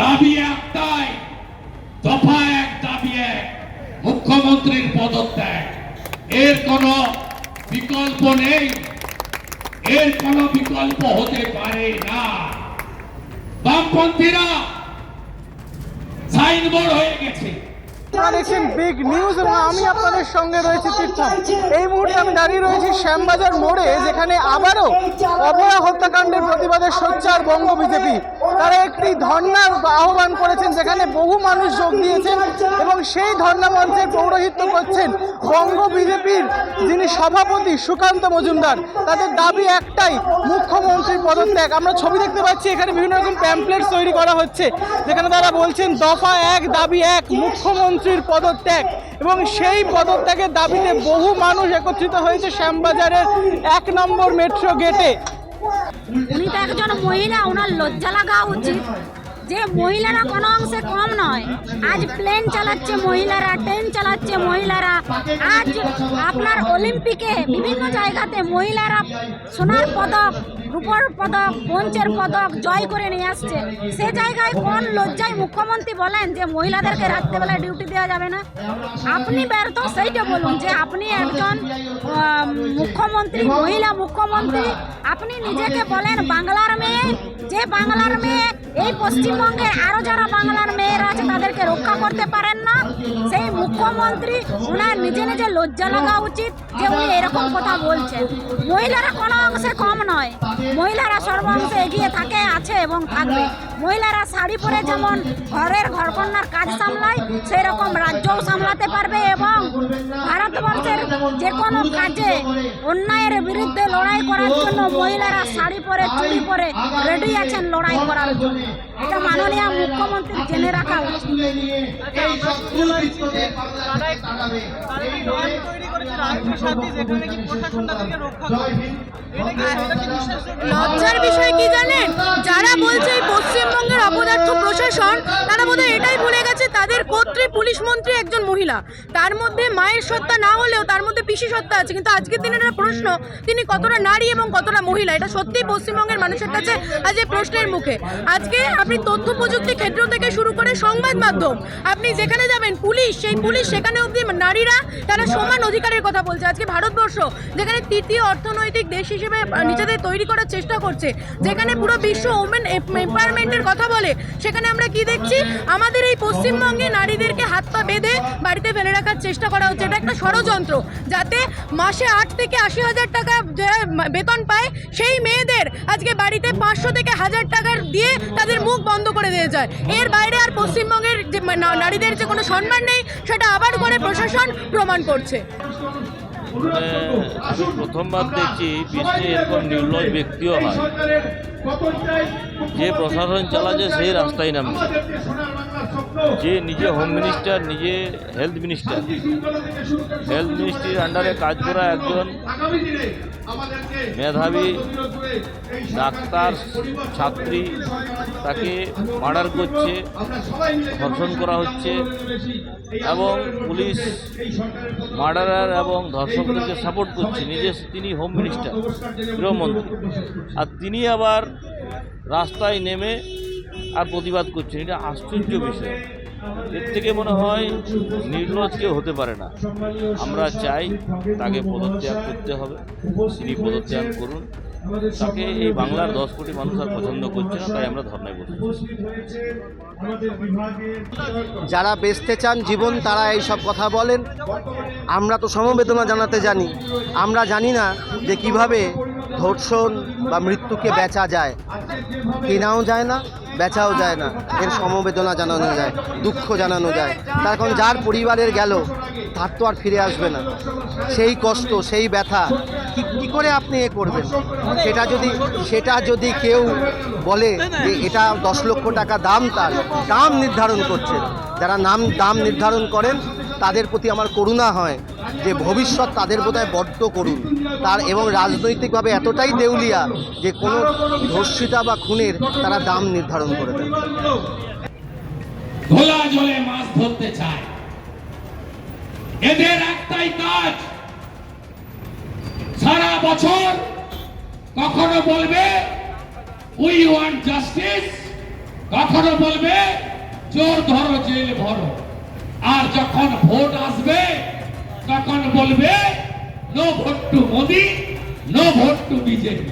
দাবি একটাই, দফা এক, দাবি এক, মুখ্যমন্ত্রীর পদত্যাগ। এর কোনো বিকল্প নেই, এর কোনো বিকল্প হতে পারে না। বামপন্থীরা সাইনবোর্ড হয়ে গেছে। বিগ নিউজ আমি আপনাদের সঙ্গে রয়েছি এই মুহূর্তে আমি দাঁড়িয়ে রয়েছি শ্যামবাজার মোড়ে, যেখানে আবারও অভয়া হত্যাকাণ্ডের প্রতিবাদে সোচ্চার বঙ্গ বিজেপি। তারা একটি ধর্নার আহ্বান করেছেন যেখানে বহু মানুষ যোগ দিয়েছেন এবং সেই ধর্না মঞ্চের পৌরোহিত্য করছেন বঙ্গ বিজেপির যিনি সভাপতি সুকান্ত মজুমদার। তাদের দাবি একটাই, মুখ্যমন্ত্রীর পদত্যাগ। আমরা ছবি দেখতে পাচ্ছি, এখানে বিভিন্ন রকম প্যাম্পলেটস তৈরি করা হচ্ছে, যেখানে তারা বলছেন, দফা এক, দাবি এক, মুখ্যমন্ত্রীর পদত্যাগ। এবং সেই পদত্যাগের দাবিতে বহু মানুষ একত্রিত হয়েছে শ্যামবাজারের এক নম্বর মেট্রো গেটে উনি তো একজন মহিলা ওনার লজ্জা লাগা উচিত। যে মহিলারা কোনো অংশে কম নয়। আজ প্লেন চালাচ্ছে মহিলারা ট্রেন চালাচ্ছে মহিলারা। আজ আপনার অলিম্পিকে বিভিন্ন জায়গাতে মহিলারা সোনার পদক, রূপর পদক, মঞ্চের পদক জয় করে নিয়ে আসছে। সে জায়গায় কোন লজ্জায় মুখ্যমন্ত্রী বলেন যে মহিলাদেরকে রাত্রেবেলা ডিউটি দেওয়া যাবে না? আপনি ব্যর্থ, সেইটা বলুন যে আপনি একজন মুখ্যমন্ত্রী, মহিলা মুখ্যমন্ত্রী, আপনি নিজেকে বলেন বাংলার মেয়ে, যে বাংলার মেয়ে এই পশ্চিমবঙ্গে আরও যারা বাংলার মেয়েরা আছে, তাদেরকে রক্ষা করতে পারেন না। সেই মুখ্যমন্ত্রী ওনার নিজে নিজে লজ্জা লাগা উচিত যে উনি এরকম কথা বলছেন। মহিলারা কোনো অংশে কম নয়। মহিলারা সর্ব অংশে এগিয়ে থাকে, আছে এবং থাকবে। মহিলারা শাড়ি পরে যেমন ঘরের ঘরকন্যার কাজ সামলায় সেই রকম রাজ্যও সামলাতে পারবে এবং ভারতবর্ষের যে কোনো কাজে অন্যায়ের বিরুদ্ধে লড়াই করার জন্য মহিলারা শাড়ি পরে, চুড়ি পরে রেডি আছেন লড়াই করার জন্য। এটা মাননীয় মুখ্যমন্ত্রী জেনে রাখা লজ্জার বিষয় কি জানেন? যারা বলছে পশ্চিমবঙ্গের অপদার্থ প্রশাসন, তারা বোধহয় এটাই ভুলে গেছে, তাদের কর্তৃ পুলিশ মন্ত্রী একজন মহিলা। তার মধ্যে মায়ের সত্তা না হলেও তার মধ্যে পিসি সত্তা আছে, কিন্তু আজকের দিনের একটা প্রশ্ন, তিনি কতটা নারী এবং কতটা মহিলা? এটা সত্যিই পশ্চিমবঙ্গের মানুষের কাছে আজ এই প্রশ্নের মুখে। আজকে আপনি তথ্য প্রযুক্তি ক্ষেত্র থেকে শুরু করে সংবাদ মাধ্যম। আপনি যেখানে যাবেন, পুলিশ, সেই পুলিশ, সেখানে অবধি নারীরা তারা সমান অধিকারের কথা বলছে। আজকে ভারতবর্ষ, যেখানে তৃতীয় অর্থনৈতিক দেশ হিসেবে নিজেদের তৈরি করার চেষ্টা করছে, যেখানে পুরো বিশ্ব ওমেন এম্পাওয়ারমেন্টের কথা বলে, সেখানে আমরা কি দেখছি? আমাদের এই পশ্চিমবঙ্গে নারীদেরকে হাত পা বেঁধে বাড়িতে ফেলে রাখার চেষ্টা করা হচ্ছে। এটা একটা ষড়যন্ত্র, যাতে মাসে আট থেকে আশি হাজার টাকা বেতন পায়, সেই মেয়েদের আজকে বাড়িতে পাঁচশো থেকে হাজার টাকার দিয়ে তাদের মুখ বন্ধ করে দিয়ে যায়। এর বাইরে আর পশ্চিমবঙ্গের যে নারীদের যে কোনো সম্মান নেই, সেটা আবার করে প্রশাসন প্রমাণ করছে। মানে আমি প্রথমবার দেখছি বিশ্বে এরকম নির্লজ ব্যক্তিও হয়। যে প্রশাসন চালাচ্ছে সেই রাস্তায় নামছে। যে নিজে হোম মিনিস্টার নিজে হেলথ মিনিস্টার হেলথ মিনিস্ট্রির আন্ডারে কাজ করা একজন মেধাবী ডাক্তার ছাত্রী তাকে মার্ডার করছে ধর্ষণ করা হচ্ছে এবং পুলিশ মার্ডারার এবং ধর্ষকদেরকে সাপোর্ট করছে। নিজে তিনি হোম মিনিস্টার গৃহমন্ত্রী। আর তিনি আবার রাস্তায় নেমে আর প্রতিবাদ করছেন, এটা আশ্চর্য বিষয়। এর থেকে মনে হয় নির্লজ কেউ হতে পারে না। আমরা চাই তাকে পদত্যাগ করতে হবে। তিনি পদত্যাগ করুন। তাকে এই বাংলার দশ কোটি মানুষ আর পছন্দ করছে না, তাই আমরা ধর্নায় বসেছি যারা বেচতে চান জীবন, তারা এই সব কথা বলেন। আমরা তো সমবেদনা জানাতে জানি। আমরা জানি না যে কীভাবে ধর্ষণ বা মৃত্যুকে বেচা যায়। কেনাও যায় না। বেচাও যায় না। এর সমবেদনা জানানো যায়, দুঃখ জানানো যায়। তার কারণ যার পরিবারের গেল তার তো আর ফিরে আসবে না। সেই কষ্ট, সেই ব্যথা, কি, কী করে আপনি এ করবেন? সেটা যদি সেটা যদি কেউ বলে যে এটা দশ লক্ষ টাকা দাম তার, দাম নির্ধারণ করছে। যারা নাম, দাম নির্ধারণ করেন, তাদের প্রতি আমার করুণা হয় যে ভবিষ্যৎ তাদের বোধহয় বড্ড করুন তার এবং রাজনৈতিকভাবে এতটাই দেউলিয়া যে কোনো ধর্ষিতা বা খুনের তারা দাম নির্ধারণ করে দেন। জলে মাছ ধরতে চায়। এদের একটাই কাজ। সারা বছর কখনো বলবে উই ওয়ান্ট জাস্টিস কখনো বলবে, জোর ধরো, জেল ভরো। আর যখন ভোট আসবে, তখন বলবে no vote to Modi no vote to BJP